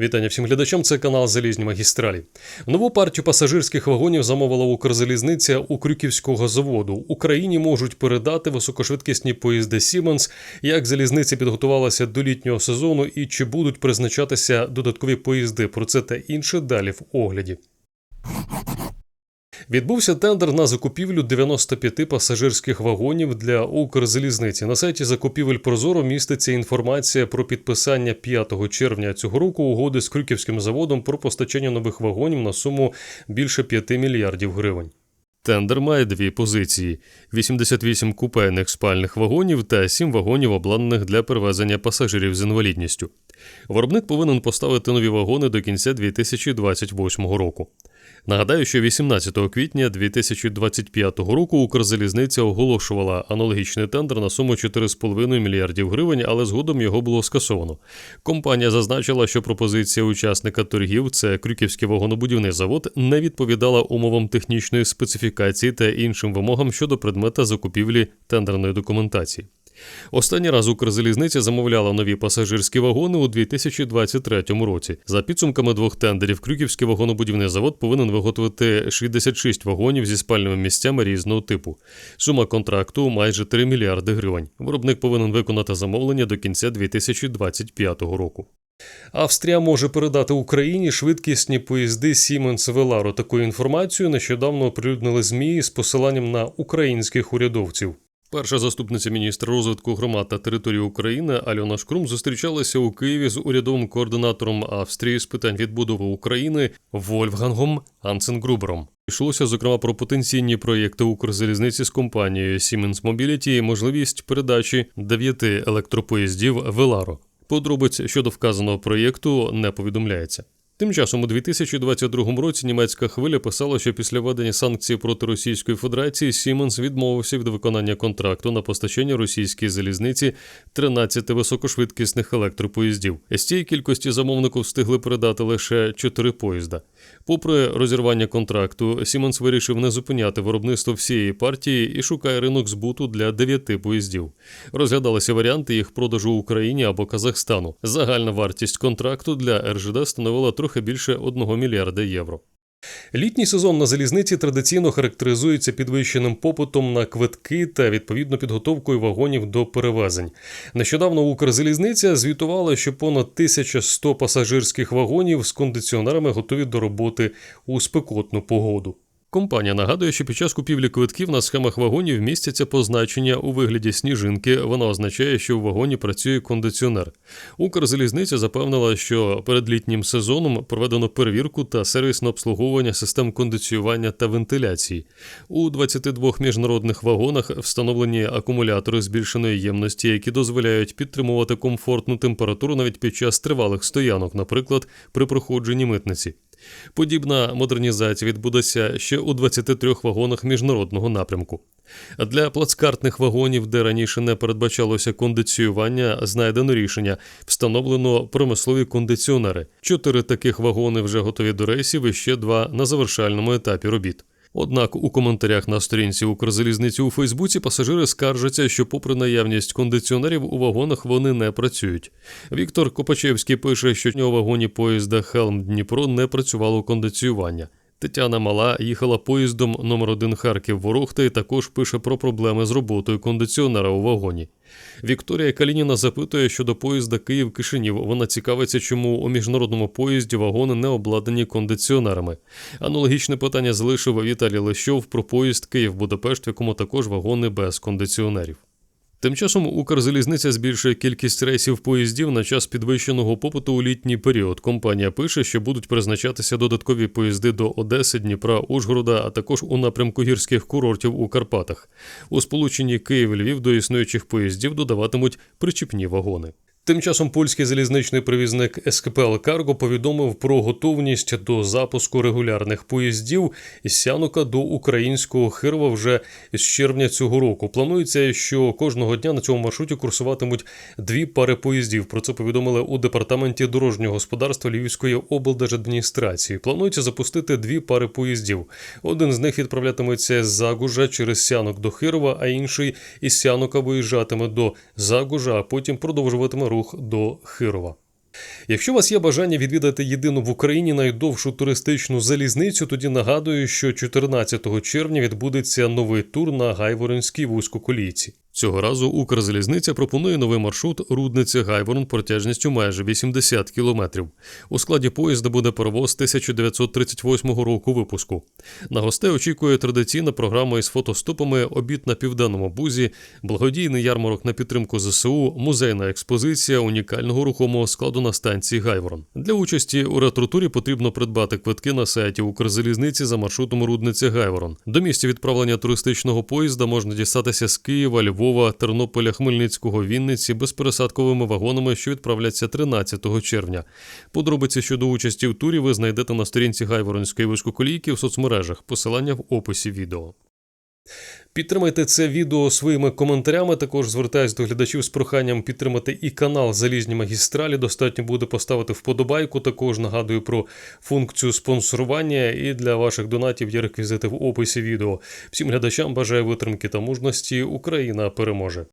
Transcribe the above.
Вітання всім глядачам. Це канал Залізні магістралі. Нову партію пасажирських вагонів замовила Укрзалізниця у Крюківського заводу. Україні можуть передати високошвидкісні поїзди Сіменс. Як залізниця підготувалася до літнього сезону і чи будуть призначатися додаткові поїзди? Про це та інше далі в огляді. Відбувся тендер на закупівлю 95 пасажирських вагонів для Укрзалізниці. На сайті закупівель Прозоро міститься інформація про підписання 5 червня цього року угоди з Крюківським заводом про постачання нових вагонів на суму більше 5 мільярдів гривень. Тендер має дві позиції: 88 купейних спальних вагонів та 7 вагонів, обладнаних для перевезення пасажирів з інвалідністю. Виробник повинен поставити нові вагони до кінця 2028 року. Нагадаю, що 18 квітня 2025 року Укрзалізниця оголошувала аналогічний тендер на суму 4,5 мільярдів гривень, але згодом його було скасовано. Компанія зазначила, що пропозиція учасника торгів, це Крюківський вагонобудівний завод, не відповідала умовам технічної специфікації та іншим вимогам щодо предмета закупівлі тендерної документації. Останній раз Укрзалізниця замовляла нові пасажирські вагони у 2023 році. За підсумками двох тендерів, Крюківський вагонобудівний завод повинен виготовити 66 вагонів зі спальними місцями різного типу. Сума контракту майже 3 мільярди гривень. Виробник повинен виконати замовлення до кінця 2025 року. Австрія може передати Україні швидкісні поїзди Siemens Velaro. Таку інформацію нещодавно оприлюднили ЗМІ з посиланням на українських урядовців. Перша заступниця міністра розвитку громад та території України Альона Шкрум зустрічалася у Києві з урядовим координатором Австрії з питань відбудови України Вольфгангом Ансенгрубером. Йшлося зокрема про потенційні проєкти Укрзалізниці з компанією Siemens Mobility і можливість передачі дев'яти електропоїздів Веларо. Подробиць щодо вказаного проєкту не повідомляється. Тим часом у 2022 році німецька хвиля писала, що після введення санкцій проти Російської Федерації Сіменс відмовився від виконання контракту на постачання російській залізниці 13 високошвидкісних електропоїздів. З цієї кількості замовнику встигли передати лише 4 поїзда. Попри розірвання контракту, Сіменс вирішив не зупиняти виробництво всієї партії і шукає ринок збуту для 9 поїздів. Розглядалися варіанти їх продажу Україні або Казахстану. Загальна вартість контракту для РЖД становила трохи трохи більше 1 мільярда євро. Літній сезон на залізниці традиційно характеризується підвищеним попитом на квитки та відповідно підготовкою вагонів до перевезень. Нещодавно Укрзалізниця звітувала, що понад 1100 пасажирських вагонів з кондиціонерами готові до роботи у спекотну погоду. Компанія нагадує, що під час купівлі квитків на схемах вагонів містяться позначення у вигляді сніжинки. Вона означає, що в вагоні працює кондиціонер. Укрзалізниця запевнила, що перед літнім сезоном проведено перевірку та сервісне обслуговування систем кондиціювання та вентиляції. У 22 міжнародних вагонах встановлені акумулятори збільшеної ємності, які дозволяють підтримувати комфортну температуру навіть під час тривалих стоянок, наприклад, при проходженні митниці. Подібна модернізація відбудеться ще у 23 вагонах міжнародного напрямку. Для плацкартних вагонів, де раніше не передбачалося кондиціювання, знайдено рішення, встановлено промислові кондиціонери. Чотири таких вагони вже готові до рейсів і ще два на завершальному етапі робіт. Однак у коментарях на сторінці Укрзалізниці у Фейсбуці пасажири скаржаться, що, попри наявність кондиціонерів, у вагонах вони не працюють. Віктор Копачевський пише, що у вагоні поїзда Хелм Дніпро не працювало кондиціювання. Тетяна Мала їхала поїздом номер 1 Харків Ворохта і також пише про проблеми з роботою кондиціонера у вагоні. Вікторія Калініна запитує щодо поїзда Київ Кишинів. Вона цікавиться, чому у міжнародному поїзді вагони не обладнані кондиціонерами. Аналогічне питання залишив Віталій Лещов про поїзд Київ Будапешт, в якому також вагони без кондиціонерів. Тим часом Укрзалізниця збільшує кількість рейсів поїздів на час підвищеного попиту у літній період. Компанія пише, що будуть призначатися додаткові поїзди до Одеси, Дніпра, Ужгорода, а також у напрямку гірських курортів у Карпатах. У сполученні Київ-Львів до існуючих поїздів додаватимуть причіпні вагони. Тим часом польський залізничний привізник СКПЛ Карго повідомив про готовність до запуску регулярних поїздів із Сянука до українського Хирова вже з червня цього року. Планується, що кожного дня на цьому маршруті курсуватимуть дві пари поїздів. Про це повідомили у департаменті дорожнього господарства Львівської облдержадміністрації. Планується запустити дві пари поїздів. Один з них відправлятиметься з Загужа через Сянок до Хирова, а інший із Сянука виїжджатиме до Загужа, а потім продовжуватиме рух рух до Хирова. Якщо у вас є бажання відвідати єдину в Україні найдовшу туристичну залізницю, тоді нагадую, що 14 червня відбудеться новий тур на Гайворонській вузькоколійці. Цього разу Укрзалізниця пропонує новий маршрут Рудниця Гайворон протяжністю майже 80 кілометрів. У складі поїзда буде паровоз 1938 року випуску. На гостей очікує традиційна програма із фотостопами, обід на південному бузі, благодійний ярмарок на підтримку ЗСУ, музейна експозиція унікального рухомого складу на станції Гайворон. Для участі у ретро-турі потрібно придбати квитки на сайті Укрзалізниці за маршрутом Рудниця Гайворон. До місця відправлення туристичного поїзда можна дістатися з Києва, Львова, Тернополя, Хмельницького, Вінниці безпересадковими вагонами, що відправляться 13 червня. Подробиці щодо участі в турі ви знайдете на сторінці Гайворонської вишкоколійки в соцмережах. Посилання в описі відео. Підтримайте це відео своїми коментарями. Також звертаюсь до глядачів з проханням підтримати і канал Залізні магістралі. Достатньо буде поставити вподобайку. Також нагадую про функцію спонсорування. І для ваших донатів є реквізити в описі відео. Всім глядачам бажаю витримки та мужності. Україна переможе.